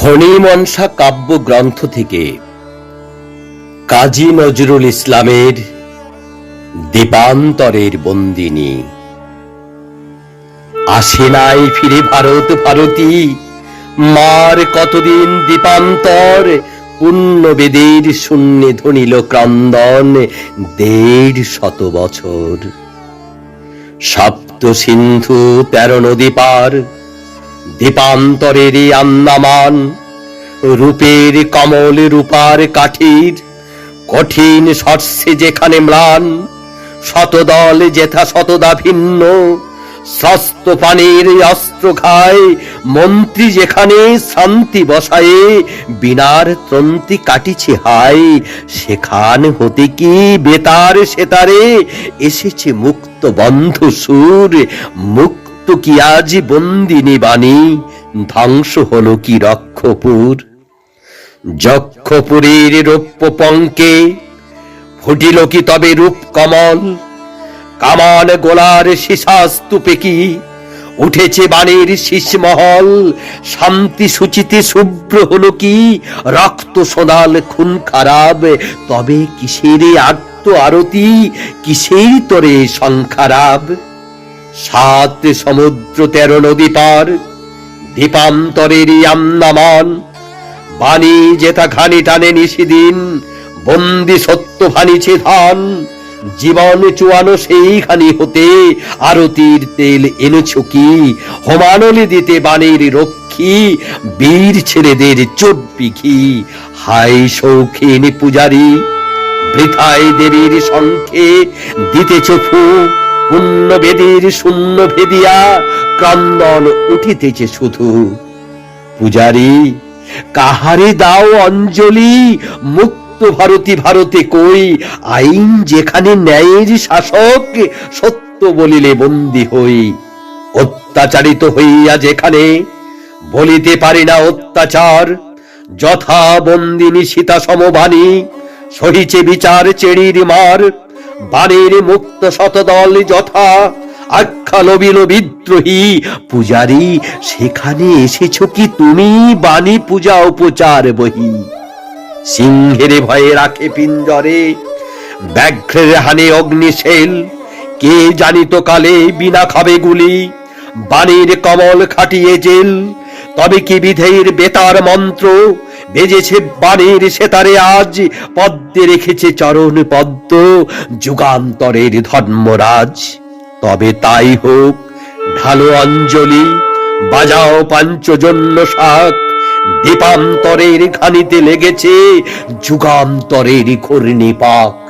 ফণী মনসা কাব্য গ্রন্থ থেকে কাজী নজরুল ইসলামের দীপান্তরের বন্দিনী। আসে নাই ফিরে ভারত ভারতী, মার কতদিন দীপান্তর? পুণ্যবেদের শূন্যে ধনিল ক্রন্দন দেড় শত বছর। সপ্ত সিন্ধু তেরো নদী পার দীপান্তরের আন্দামান, রূপের কমল রূপার কাঠির, কঠিন শস্যে যেখানে ম্লান, শতদল যেথা শতদা ভিন্ন, স্রস্ত পানির অস্ত্র খায়, মন্ত্রী যেখানে শান্তি বসায়ে, বিনার তন্তি কাটিছে হায়, সেখান হতে কি বেতার সেতারে এসেছে মুক্ত বন্ধ সুর, মুক্ত কি আজ বন্দিনী বাণী? ধ্বংস হলো কি রক্ষপুর? যক্ষপুরীর রৌপ্য পঙ্কে ফুটিল কি তবে রূপ কমল? কামান গোলার শীষাস্তূপে কি উঠেছে বাণীর শীষমহল? শান্তি সূচিতে শুভ্র হল কি? রক্ত সোনাল খুন খারাপ, তবে কিসের আত্ম আরতি কিসের তরে সংখারাপ সাত সমুদ্র তেরো নদী পার, দীপান্তরেরই আন্দামান। বাণী যেতা ঘানি টানে নিশিদিন বন্দি সত্য ভানিছে ধান। জীবন চুয়ানো সেইখানি হতে, আরতির তেল এনেছ কি? হোমানলে দিতে বাণীর রক্ষী, বীর ছেলেদের চব্বি ঘি। হাই শৌখিন পূজারী, বৃথায় দেবীর শঙ্খে দিতেছ ফু। পুণ্য বেদের শূন্য ভেদিয়া ক্রন্দন উঠিতেছে শুধু। পূজারী, কাহারে দাও অঞ্জলি? মুক্ত ভারতী ভারতে কই? আইন যেখানে ন্যায়ের শাসক, সত্য বলিলে বন্দী হই। অত্যাচারিত হইয়া যেখানে বলিতে পারি না অত্যাচার, যথা বন্দিনী সীতা সমবাণী সহিছে বিচার চেড়ির মার। বাণীর মুক্ত শতদল যথা আখ্যা লবিল বিদ্রোহী। পূজারি, সেখানে এসেছ কি তুমি? বাণী পূজা উপচার বহি। সিংহের ভয়ে রাখে পিঞ্জরে, ব্যাঘ্রের হানে অগ্নিশেল। কে জানিত কালে বিনা খাবে গুলি, বাণীর কমল খাটিয়ে জেল। তবে কি বিধের বেতার মন্ত্র? বেজেছে বাণীর সেতারে আজ, পদ্মে রেখেছে চরণ পদ্ম, যুগান্তরের ধর্মরাজ। তবে তাই হোক, ঢালো অঞ্জলি, বাজাও পাঞ্চজন্য শাক, দীপান্তরের খানিতে লেগেছে যুগান্তরের ঘূর্ণিপাক।